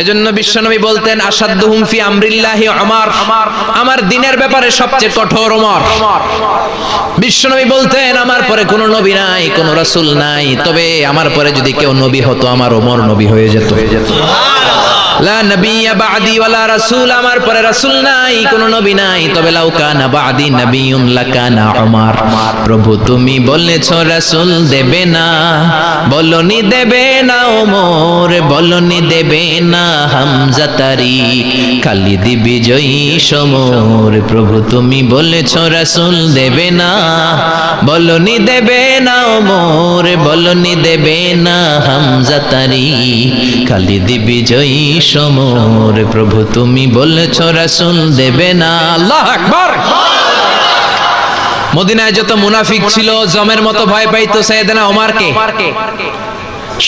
এজন্য বিশ্বনবী বলতেন আসাদ্দ হুমফি আমরিল্লাহি আমার আমার দিনের ব্যাপারে সবচেয়ে কঠোর ওমর বিশ্বনবী বলতেন, আমার পরে কোনো নবী নাই, কোনো রাসূল নাই। তবে আমার পরে যদি কেউ নবী হতো, আমার ওমর নবী হয়ে যেত। লা নবিয়্যা বাদি ওয়ালা রাসূল, আমার পরে রাসূল নাই, কোনো নবী নাই। তবে লাউ কানা বাদি নবিয়ুন লাকানা উমার। প্রভু, তুমি বলেছ রাসূল দেবে না, বলনি দেবে না ওমর বলনি দেবে না হামজা তারি খালিদ বিজয়ী সমর। প্রভু, তুমি বলেছ রাসূল দেবে না, বলনি দেবে না ওমর বলনি দেবে না হামজা তারি খালিদ বিজয়ী সমর প্রভু, তুমি বলেছ রাসুল দেবে না। আল্লাহ আকবার। মদিনায় যত মুনাফিক ছিল, জমের মতো ভয় পাইতো সাইয়েদনা ওমারকে।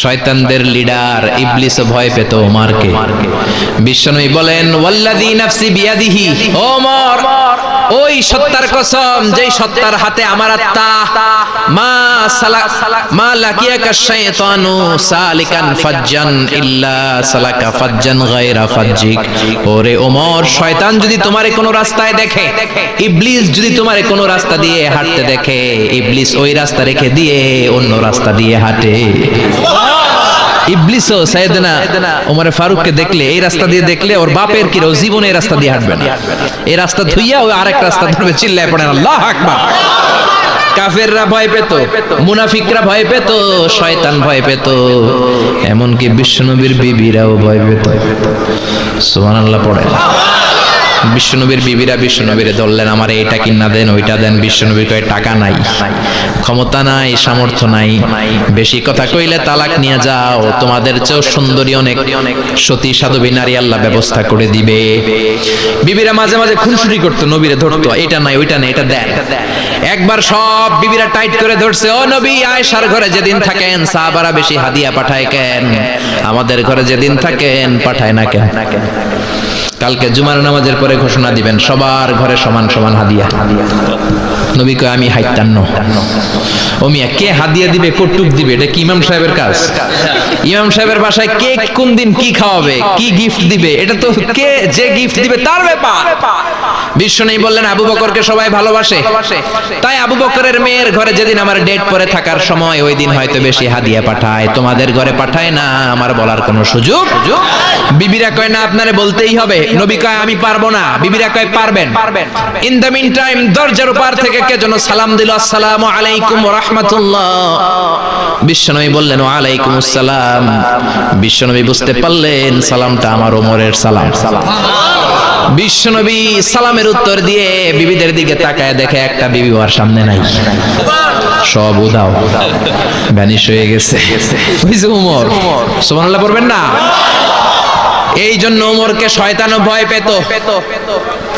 শয়তানদের লিডার ইবলিস ভয় পেত ওমারকে। বিশ্বনবী বলেন, ওয়াল্লাযী নাফসি বিয়াদিহি ওমর, ওই সত্তার কসম, যেই সত্তার হাতে আমার আত্মা, মা সালা, মা লাকিয়াকা শাইতানু সালিকান ফাজ্জান ইল্লা সালাকা ফাজ্জান গায়রা ফাজ্জিক। ওরে ওমর, শয়তান যদি তোমারে কোনো রাস্তায় দেখে, ইবলিস যদি তোমারে কোনো রাস্তা দিয়ে হাঁটতে দেখে, ইবলিস ওই রাস্তা রেখে দিয়ে অন্য রাস্তা দিয়ে হাঁটে। ইবলিসও সাইয়েদনা ওমরে ফারুককে দেখলে, এই রাস্তা দিয়ে দেখলে ওর বাপের কি ও জীবনে এই রাস্তা দিয়ে হাঁটবে না। এই রাস্তা ধুইয়া ওই আরেক রাস্তা ধরবে, চিল্লায় পড়ে আল্লাহ আকবার। কাফেররা ভয় পেত, মুনাফিকরা ভয় পেত, শয়তান ভয় পেত, এমনকি বিশ্বনবীর বিবিরাও ভয় পেত। সুবহানাল্লাহ, পড়ে। বিশ্বনবীর বিবিরা বিশ্বনবীরে ধরলেন, আমার এইটা কিনা দেন, ওইটা দেন। বিশ্বনবী কয়, টাকা নাই, ক্ষমতা নাই, সামর্থ্য নাই। বেশি কথা কইলে তালাক নিয়ে যাও। তোমাদের চেয়েও সুন্দরী অনেক। সতী সাধবী নারী আল্লাহ ব্যবস্থা করে দিবে। বিবিরা মাঝে মাঝে খুনসুটি করতো, নবীরে ধরতো, এটা নাই, ওইটা নাই, এটা দেন। একবার সব বিবিরা টাইট করে ধরছে, ও নবী, আয়েশার ঘরে যেদিন থাকেন, সাহাবারা বেশি হাদিয়া পাঠায় কেন? আমাদের ঘরে যেদিন থাকেন, পাঠায় না কেন? কালকে জুমার নামাজের পরে ঘোষণা দিবেন সবার ঘরে সমান সমান হাদিয়া। নবী কয়, আমি হাইতান্ন ও মিয়া কে হাদিয়া দিবে কটুক দিবে? এটা কি ইমাম সাহেবের কাজ? ইমাম সাহেবের বাসায় কে কোন দিন কি খাওয়াবে, কি গিফট দিবে, এটা তো কে যে গিফট দিবে তার ব্যাপার। বিশ্ব নেই বললেন, আবু বকরকে সবাই ভালোবাসে। তাই আবু বকরের মেয়ের ঘরে যেদিন আমার ডেট পরে থাকার সময়, ওই দিন হয়তো বেশি হাদিয়া পাঠায়। তোমাদের ঘরে পাঠায় না, আমার বলার কোনো সুযোগ? বিবিরা কয়, না, আপনারে বলতেই হবে। নবী কয়, আমি পারব না। বিবিরা কয়, পারবেন। ইন দ্য মিন টাইম দরজার উপর থেকে কে যেন সালাম দিল, আসসালামু আলাইকুম রাহমাতুল্লাহ। বিশ্বনবী বললেন আলাইকুম আসসালাম। বিশ্বনবী বুঝতে পারলেন, সালামটা আমার ওমরের সালাম। বিশ্বনবী সালামের উত্তর দিয়ে বিবিদের দিকে তাকায় দেখে একটা বিবি ওর সামনে নাই। সব উদাও ভ্যানিশ হয়ে গেছে। উমর সুবহানাল্লাহ পড়বেন না? এই জন্য ওমরকে শয়তানও ভয় পেত।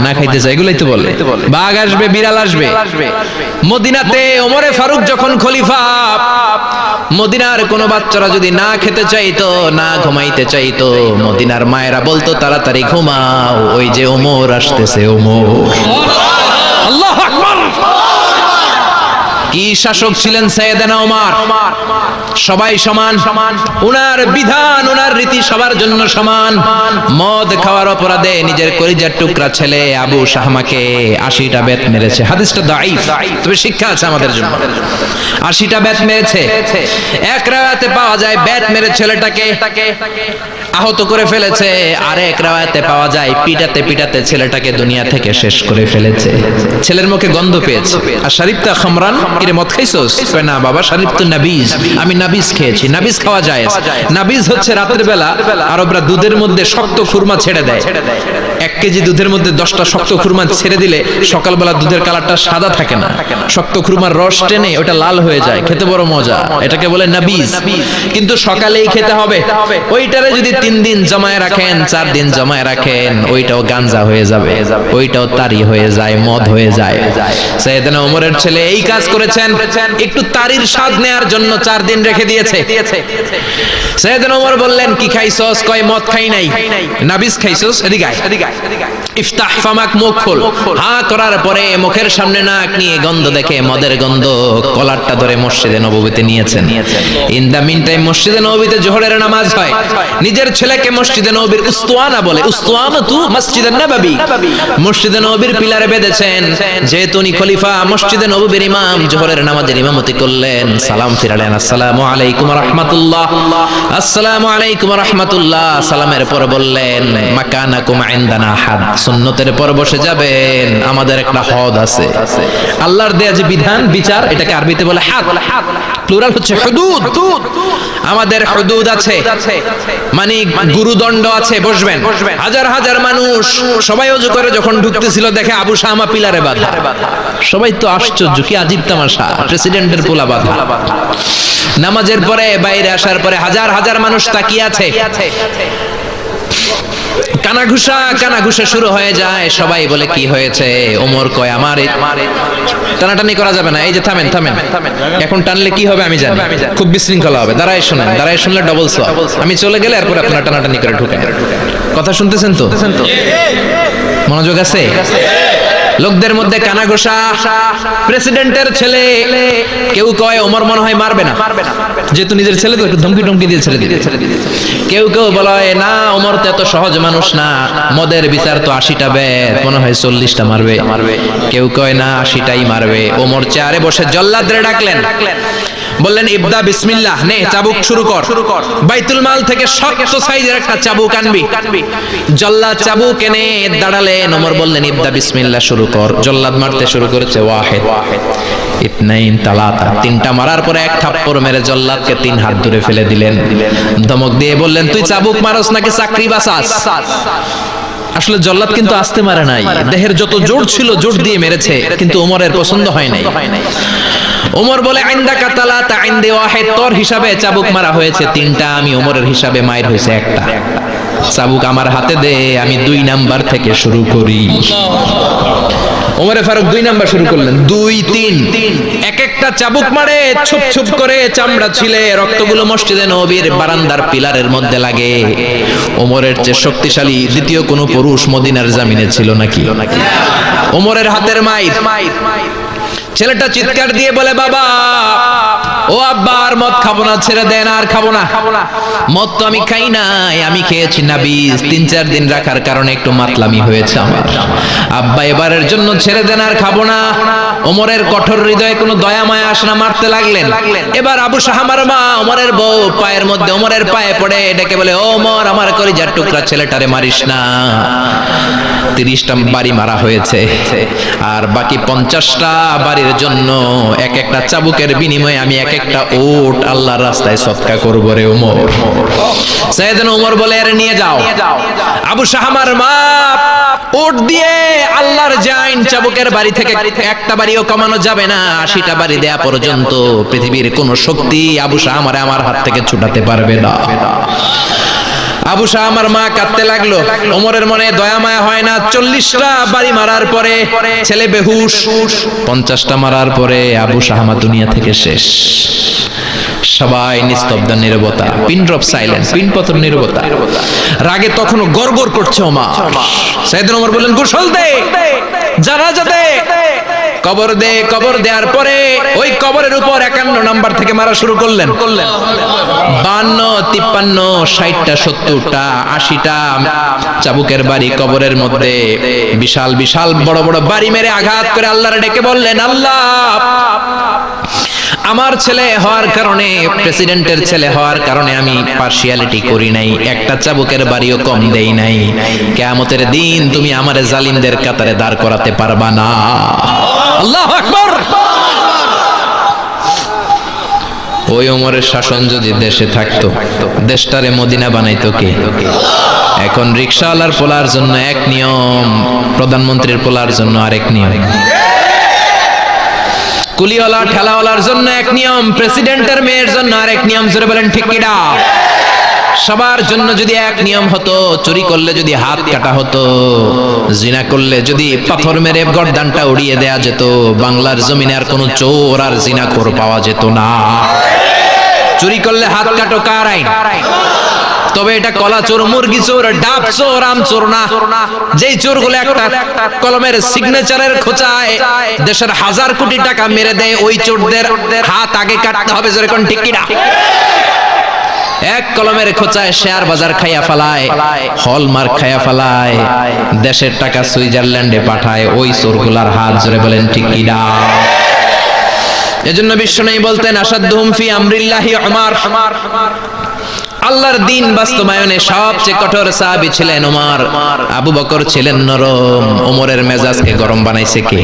না খাইতে চায় এগুলাই তো বলে। বাঘ আসবে বিড়াল আসবে মদিনাতে ওমরে ফারুক যখন খলিফা মদিনার কোন বাচ্চারা যদি না খেতে চাইতো না ঘুমাইতে চাইতো মদিনার মায়েরা বলতো তাড়াতাড়ি ঘুমাও ওই যে ওমর আসতেছে ওমর। আল্লাহ আকবার। কি শাসক ছিলেন সৈয়দনা ওমর সবাই সমান? উনার বিধান, উনার রীতি সবার জন্য সমান। মদ খাওয়ার অপরাধে নিজের কলিজার টুকরা ছেলে আবু শাহমাকে আশিটা বেত মেরেছে। হাদিসটা দাইফ তবে শিক্ষা আছে আমাদের জন্য। আশিটা বেত মেরেছে। এক রাতে পাওয়া যায় বেত মেরে ছেলেটাকে আহত করে ফেলেছে। আর এক রাতে পাওয়া যায় পিটাতে পিটাতে ছেলেটাকে দুনিয়া থেকে শেষ করে ফেলেছে। ছেলের মুখে গন্ধ পেয়েছে। আর শরীফতা খামরান কি কিরে মদ খাইছস? কয়, না, বাবা শরীফ তো নাবিজ। আমি নাবিজ খেয়েছি। নাবিজ খাওয়া যায় নাবিজ হচ্ছে রাতের বেলা, আরবরা দুধের মধ্যে শক্ত খুরমা ছেড়ে দেয়। এক কেজি দুধের মধ্যে দশটা শক্ত খুরমা ছেড়ে দিলে সকালবেলা দুধের কালারটা সাদা থাকে না। শক্ত খুরমার রস টেনে ওটা লাল হয়ে যায়। খেতে বড় মজা। এটাকে বলে নাবিজ। কিন্তু সকালেই খেতে হবে। ওইটারে যদি তিন দিন জমায় রাখেন, চার দিন জমায় রাখেন, ওইটাও গাঞ্জা হয়ে যাবে। ওইটাও তারি হয়ে যায়, মদ হয়ে যায়। সৈয়দনা ওমরের ছেলে এই কাজ করেছেন, একটু তারির স্বাদ নেয়ার জন্য চার দিন রেখে দিয়েছে। সৈয়দনা ওমর বললেন, কি খাইছস কয়, মদ খাই নাই। নাবিজ খাইছস এদিকে। ইফতাহ ফামাক মুখ খোল। হা করার পরে মুখের সামনে নাক নিয়ে গন্ধ দেখে মদের গন্ধ কলারটা ধরে মসজিদে নববীতে নিয়েছেন। ইন দা মিন টাইম মসজিদে নববীতে জোহরের নামাজ হয়। নিজের ছেলেকে মসজিদে নববীর উস্তুয়ানা বলে। উস্তুয়ানা তু মসজিদে নববী। মসজিদে নববীর পিলারে বেঁধেছেন। যেহেতু উনি খলিফা, মসজিদে নববীর ইমাম জোহরের নামাজের ইমামতি করলেন। সালাম ফিরালেন। আসসালামু আলাইকুম রাহমাতুল্লাহ। আসসালামু আলাইকুম রাহমাতুল্লাহ। সালামের পর বললেন, মাকানাকুম ইনদানা হাদ। সুন্নতের পর বসে যাবেন। আমাদের একটা হদ আছে। আল্লাহর দেয়া যে বিধান, বিচার, এটাকে আরবিতে বলে হাদ। প্লুরাল হচ্ছে হুদুদ। আমাদের হুদুদ আছে। মানে গুরুদণ্ড আছে। বসবেন। হাজার হাজার মানুষ সবাই অজু করে যখন ঢুকতেছিল, দেখে আবু শামা পিলারে বাঁধা। সবাই তো আশ্চর্য, কি আজীব তামাশা প্রেসিডেন্টের পোলা বাঁধা নামাজের পরে, বাইরে আসার পরে হাজার হাজার মানুষ তাকিয়ে আছে। শুরু হয়ে যায়। সবাই বলে, কি হয়েছে? ওমর কয়, আমার। টানাটানি করা যাবে না। এই যে, থামেন থামেন। এখন টানলে কি হবে আমি জানি। খুব বিশৃঙ্খলা হবে। দাঁড়ায় শুনেন, দাঁড়ায় শুনলে ডবল আমি চলে গেলে এরপর আপনারা টানাটানি করে ঢুকেন কথা শুনতেছেন তো? মনোযোগ আছে? লোকদের মধ্যে কানাঘোষা। প্রেসিডেন্টের ছেলে কেউ কয়, ওমর মনে হয় মারবে না। যেহেতু নিজের ছেলে তো একটু ধমকি টমকি দিয়ে ছেড়ে দিয়ে কেউ কেউ বলে না, ওমর তো এত সহজ মানুষ না। মদের বিচার তো আশিটা বে মনে হয় চল্লিশটা মারবে। কেউ কয়, না, আশিটাই মারবে। ওমর চেয়ারে বসে জল্লাদরে ডাকলেন। বললেন ইবদা বিসমিল্লাহ নে চাবুক শুরু কর। বাইতুল মাল থেকে শক্ত সাইজের একটা চাবুক আনবি। জল্লাদ চাবুক এনে দাঁড়ালেন ওমর বললেন ইবদা বিসমিল্লাহ শুরু কর। জল্লাদ মারতে শুরু করেছে ওয়াহেদ। ইতনাইন তালাতা তিনটা মারার পরে এক থাপ্পড় মেরে জল্লাদকে তিন হাত ধরে ফেলে দিলেন। ধমক দিয়ে বললেন তুই চাবুক মারস নাকি চাকরি বাসাস? আসলে জল্লাদ কিন্তু আসতে মারে নাই। দেহের যত জোর ছিল জোর দিয়ে মেরেছে কিন্তু ওমরের পছন্দ হয় নাই। ওমর বলে, আইন্দা কাতালা তা আইন্দে ওয়াহেদ। তোর হিসাবে চাবুক মারা হয়েছে তিনটা, আমি ওমরের হিসাবে মায়ের হয়েছে একটা। চাবুক আমার হাতে দে, আমি দুই নাম্বার থেকে শুরু করি। ওমরে ফারুক, দুই নাম্বার শুরু করলেন। দুই, তিন। এক একটা চাবুক মারে, ছুপ ছুপ করে চামড়া ছিলে, রক্তগুলো মসজিদে নবীর বারান্দার পিলারের মধ্যে লাগে। ওমরের চেয়ে শক্তিশালী দ্বিতীয় কোনো পুরুষ মদিনার জামিনে ছিল নাকি? ওমরের হাতের মাইর ছেলেটা চিৎকার দিয়ে বলে, বাবা, ও আব্বা, আর মদ খাব না, ছেড়ে দেন, আর খাব না। মদ তো আমি খাই নাই, আমি খেয়েছি না বীজ তিন, চার দিন রাখার কারণে একটু মাতলামি হয়েছে আমার। আব্বা, এবারের জন্য ছেড়ে দেন, আর খাব না। ওমরের কঠোর হৃদয়ে কোনো দয়া, মায়া আসে না, মারতে লাগলেন। এবার আবু শাহামার মা, ওমরের বউ, পায়ের মধ্যে ওমরের পায়ে পড়ে, ডেকে বলে, ও মর আমার কলিজার টুকরা ছেলেটারে মারিস না। তিরিশটা বাড়ি মারা হয়েছে। আর বাকি পঞ্চাশটা বাড়ির জন্য এক একটা চাবুকের বিনিময়ে আমি এক একটা ওট আল্লাহর রাস্তায় সৎকা করব রে ওমর। সৈয়দনা ওমর বলে এর নিয়ে যাও। আবু শাহামার মা ওট দিয়ে আল্লাহর জাইন চাবুকের বাড়ি থেকে একটা বাড়িও কমানো যাবে না, আশিটা বাড়ি দেয়া পর্যন্ত পৃথিবীর কোন শক্তি আবু শাহামারে আমার হাত থেকে ছুটাতে পারবে না। আবু শাহ আমার মা কাঁদতে লাগল। ওমরের মনে দয়া মায়া হয় না। চল্লিশটা বাড়ি মারার পরে ছেলে বেহুশ, পঞ্চাশটা মারার পরে আবু শাহামা দুনিয়া থেকে শেষ। সবাই নিস্তব্ধ, নিরবতা। পিন ড্রপ সাইলেন্স, পিন পত্র নিরবতা। রাগে তখনও গড়গড় করছে ওমা সাইদিন ওমর বললেন, গোসল দে জানাজা দে কবর দে, কবর দেওয়ার পরে ওই কবরের উপর একান্ন নাম্বার থেকে মারা শুরু করলেন। করলেন বান্ন, তিপ্পান্ন, ষাটটা, সত্তরটা, আশিটা চাবুকের বাড়ি কবরের মধ্যে বিশাল বিশাল বড় বড় বাড়ি মেরে আঘাত করে আল্লাহর ডেকে বললেন, আল্লাহ, আমার ছেলে হওয়ার কারণে, প্রেসিডেন্টের ছেলে হওয়ার কারণে আমি পার্সিয়ালিটি করি নাই, একটা চাবুকের বাড়িও কম দেই নাই। কেয়ামতের দিন তুমি আমার জালিমদের কাতারে দাঁড় করাতে পারবা না। আল্লাহ ওই ওমরের শাসন যদি দেশে থাকতো, দেশটারে মদিনা বানাইতো কে? এখন রিক্সাওয়ালার পোলার জন্য এক নিয়ম, প্রধানমন্ত্রীর পোলার জন্য আরেক নিয়ম। কুলিওয়ালা, ঠেলাওয়ালার জন্য এক নিয়ম, প্রেসিডেন্টের মেয়ের জন্য আরেক নিয়ম, জোরে বলেন ঠিক কিনা? সবার জন্য যদি এক নিয়ম হতো, চুরি করলে যদি হাত কাটা হতো, জিনা করলে যদি পাথর মেরে গর্দানটা উড়িয়ে দেয়া যেত, বাংলার জমিনে আর কোনো চোর আর জিনা কর পাওয়া যেত না। চুরি করলে হাত কাটো কার আইন? তবে এটা কলা চোর, মুরগি চোর, ডাব চোর, আম চোর না। যেই চোরগুলো একটা কলমের সিগনেচারের খোঁচায়, দেশের হাজার কোটি টাকা মেরে দেয়, ওই চোরদের হাত আগে কাটতে হবে, যেরকম ঠিক কিনা? এক কলমের খোঁচায় শেয়ার বাজার খাইয়া ফেলায়, হলমার্ক খাইয়া ফেলায়, দেশের টাকা সুইজারল্যান্ডে পাঠায়, ওই চোরগুলার হাত জোরে বলেন, ঠিক কিনা এজন্য বিশ্ব নেই বলতেন, আসাদুহুম ফি আমরিল্লাহি উমার। আল্লাহর দিন বাস্তবায়নে সবচেয়ে কঠোর সাহাবী ছিলেন ওমর আবু বকর ছিলেন নরম। ওমরের মেজাজকে গরম বানাইছে কে?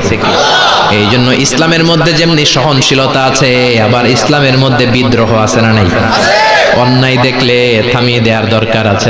এই জন্য ইসলামের মধ্যে যেমনি সহনশীলতা আছে, আবার ইসলামের মধ্যে বিদ্রোহ আছে না নাই? অন্যায় দেখলে থামিয়ে দেওয়ার দরকার আছে